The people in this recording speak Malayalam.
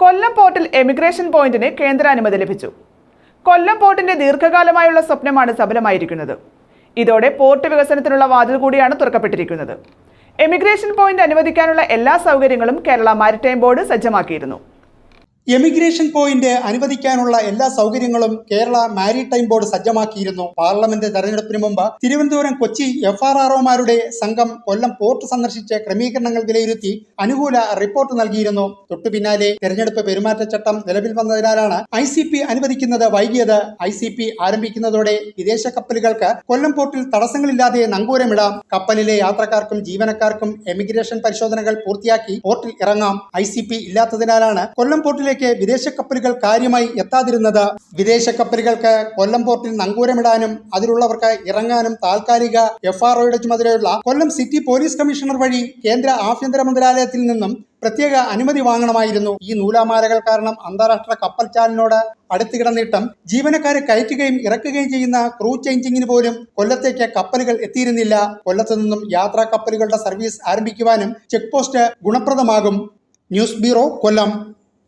കൊല്ലം പോർട്ടിൽ എമിഗ്രേഷൻ പോയിന്റിന് കേന്ദ്ര അനുമതി ലഭിച്ചു. കൊല്ലം പോർട്ടിന്റെ ദീർഘകാലമായുള്ള സ്വപ്നമാണ് സഫലമായിരിക്കുന്നത്. ഇതോടെ പോർട്ട് വികസനത്തിനുള്ള വാതിൽ കൂടിയാണ് തുറക്കപ്പെട്ടിരിക്കുന്നത്. എമിഗ്രേഷൻ പോയിന്റ് അനുവദിക്കാനുള്ള എല്ലാ സൗകര്യങ്ങളും കേരള മാരിടൈം ബോർഡ് സജ്ജമാക്കിയിരുന്നു. എമിഗ്രേഷൻ പോയിന്റ് അനുവദിക്കാനുള്ള എല്ലാ സൗകര്യങ്ങളും കേരള മാരിടൈം ബോർഡ് സജ്ജമാക്കിയിരുന്നു. പാർലമെന്റ് തെരഞ്ഞെടുപ്പിന് മുമ്പ് തിരുവനന്തപുരം കൊച്ചി എഫ് ആർ ആർഒമാരുടെ സംഘം കൊല്ലം പോർട്ട് സന്ദർശിച്ച് ക്രമീകരണങ്ങൾ വിലയിരുത്തി അനുകൂല റിപ്പോർട്ട് നൽകിയിരുന്നു. തൊട്ടു പിന്നാലെ തെരഞ്ഞെടുപ്പ് പെരുമാറ്റച്ചട്ടം നിലവിൽ വന്നതിനാലാണ് ഐ സി പി അനുവദിക്കുന്നത് വൈകിയത്. ഐ സി പി ആരംഭിക്കുന്നതോടെ വിദേശ കപ്പലുകൾക്ക് കൊല്ലം പോർട്ടിൽ തടസ്സങ്ങളില്ലാതെ നങ്കൂരമിടാം. കപ്പലിലെ യാത്രക്കാർക്കും ജീവനക്കാർക്കും എമിഗ്രേഷൻ പരിശോധനകൾ പൂർത്തിയാക്കി പോർട്ടിൽ ഇറങ്ങാം. ഐ ഇല്ലാത്തതിനാലാണ് കൊല്ലം പോർട്ടിലേക്ക് വിദേശ കപ്പലുകൾ കാര്യമായി എത്താതിരുന്നത് വിദേശ കപ്പലുകൾക്ക് കൊല്ലം പോർട്ടിൽ നങ്കൂരമിടാനും അതിലുള്ളവർക്ക് ഇറങ്ങാനും താൽക്കാലിക എഫ് ആർ ഒയുടെ ചുമതലയുള്ള കൊല്ലം സിറ്റി പോലീസ് കമ്മീഷണർ വഴി കേന്ദ്ര ആഭ്യന്തര മന്ത്രാലയത്തിൽ നിന്നും പ്രത്യേക അനുമതി വാങ്ങണമായിരുന്നു. ഈ നൂലാമാലകൾ കാരണം അന്താരാഷ്ട്ര കപ്പൽ ചാലിനോട് അടുത്ത് കിടന്നിട്ടും ജീവനക്കാരെ കയറ്റുകയും ഇറക്കുകയും ചെയ്യുന്ന ക്രൂ ചേഞ്ചിങ്ങിന് പോലും കൊല്ലത്തേക്ക് കപ്പലുകൾ എത്തിയിരുന്നില്ല. കൊല്ലത്തു നിന്നും യാത്രാ കപ്പലുകളുടെ സർവീസ് ആരംഭിക്കുവാനും check post ഗുണപ്രദമാകും. News bureau Kollam.